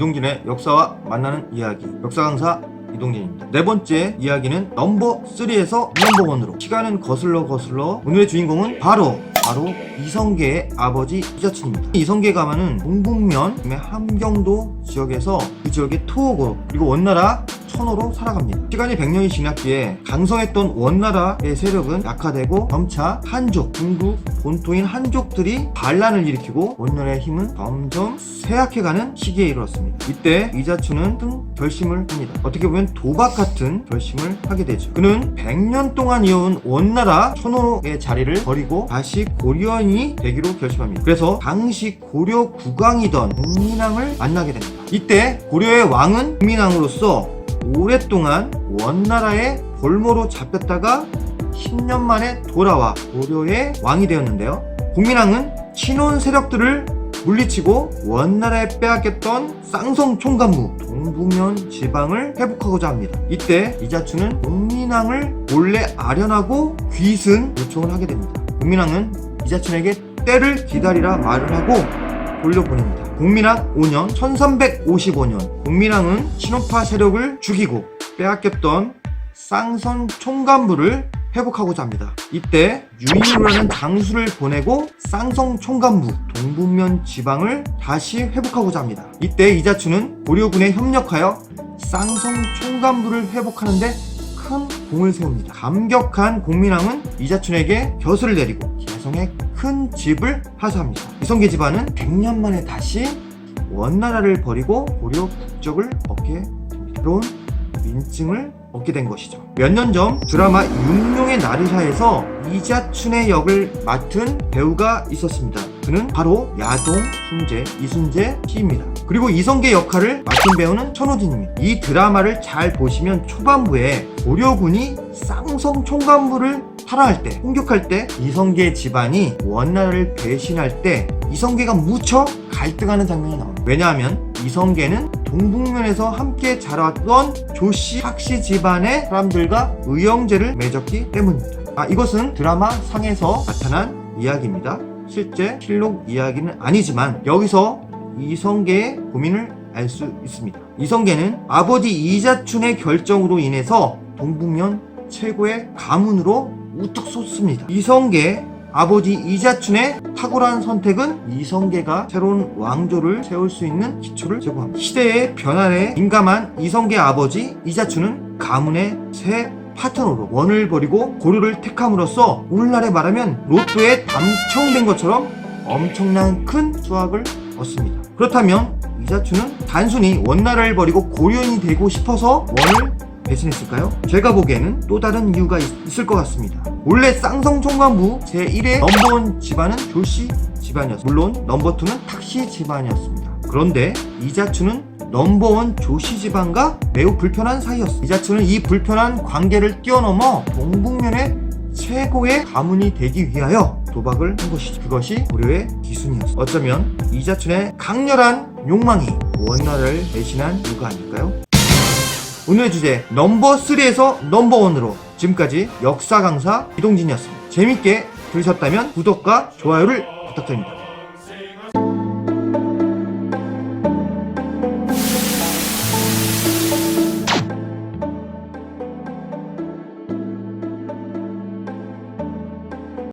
이동진의 역사와 만나는 이야기 역사 강사 이동진입니다. 네 번째 이야기는 넘버 3에서 넘버 1으로 시간은 거슬러 거슬러 오늘의 주인공은 바로 바로 이성계의 아버지 이자춘입니다. 이성계 가면은 동북면 함경도 지역에서 그 지역의 토호고 그리고 원나라 천호로 살아갑니다. 시간이 100년이 지났기에 강성했던 원나라의 세력은 약화되고 점차 한족, 중국 본토인 한족들이 반란을 일으키고 원나라의 힘은 점점 쇠약해가는 시기에 이르렀습니다. 이때 이자춘은 큰 결심을 합니다. 어떻게 보면 도박 같은 결심을 하게 되죠. 그는 100년 동안 이어온 원나라 천호의 자리를 버리고 다시 고려인이 되기로 결심합니다. 그래서 당시 고려 국왕이던 공민왕을 만나게 됩니다. 이때 고려의 왕은 공민왕으로서 오랫동안 원나라의 볼모로 잡혔다가 10년 만에 돌아와 고려의 왕이 되었는데요. 공민왕은 친원 세력들을 물리치고 원나라에 빼앗겼던 쌍성 총관무 동북면 지방을 회복하고자 합니다. 이때 이자춘은 공민왕을 몰래 아련하고 귀순 요청을 하게 됩니다. 공민왕은 이자춘에게 때를 기다리라 말을 하고 돌려보냅니다. 공민왕 5년 1355년 공민왕은 친오파 세력을 죽이고 빼앗겼던 쌍선 총관부를 회복하고자 합니다. 이때 유인우라는 장수를 보내고 쌍성 총관부 동북면 지방을 다시 회복하고자 합니다. 이때 이자춘은 고려군에 협력하여 쌍성 총관부를 회복하는데 큰 공을 세웁니다. 감격한 공민왕은 이자춘에게 벼슬을 내리고 개성에 큰 집을 하사합니다. 이성계 집안은 100년 만에 다시 원나라를 버리고 고려 국적을 얻게 됩니다. 새로운 민증을 얻게 된 것이죠. 몇 년 전 드라마 육룡의 나르샤에서 이자춘의 역을 맡은 배우가 있었습니다. 그는 바로 야동 순재 이순재 씨입니다. 그리고 이성계 역할을 맡은 배우는 천호진입니다. 이 드라마를 잘 보시면 초반부에 고려군이 쌍성 총관부를 탈환할 때, 공격할 때 이성계 집안이 원나라를 배신할 때 이성계가 무척 갈등하는 장면이 나옵니다. 왜냐하면 이성계는 동북면에서 함께 자라왔던 조씨 학씨 집안의 사람들과 의형제를 맺었기 때문입니다. 아, 이것은 드라마 상에서 나타난 이야기입니다. 실제 실록 이야기는 아니지만 여기서 이성계의 고민을 알 수 있습니다. 이성계는 아버지 이자춘의 결정으로 인해서 동북면 최고의 가문으로 우뚝 솟습니다. 이성계 아버지 이자춘의 탁월한 선택은 이성계가 새로운 왕조를 세울 수 있는 기초를 제공합니다. 시대의 변화에 민감한 이성계 아버지 이자춘은 가문의 새 파트너로 원을 버리고 고려를 택함으로써 오늘날에 말하면 로또에 당첨된 것처럼 엄청난 큰 수확을 얻습니다. 그렇다면 이자춘은 단순히 원나라를 버리고 고려인이 되고 싶어서 원을 배신했을까요? 제가 보기에는 또 다른 이유가 있, 을것 같습니다. 원래 쌍성 총관부 제1의 넘버원 집안은 조씨 집안이었습니다. 물론 넘버2는 탁씨 집안이었습니다. 그런데 이자춘은 넘버원 조씨 집안과 매우 불편한 사이였습니다. 이자춘은 이 불편한 관계를 뛰어넘어 동북면의 최고의 가문이 되기 위하여 도박을 한 것이죠. 그것이 고려의 기순이었습니다. 어쩌면 이자춘의 강렬한 욕망이 원나라를 배신한 이유가 아닐까요? 오늘의 주제 넘버 3에서 넘버 1으로 지금까지 역사 강사 이동진이었습니다. 재밌게 들으셨다면 구독과 좋아요를 부탁드립니다.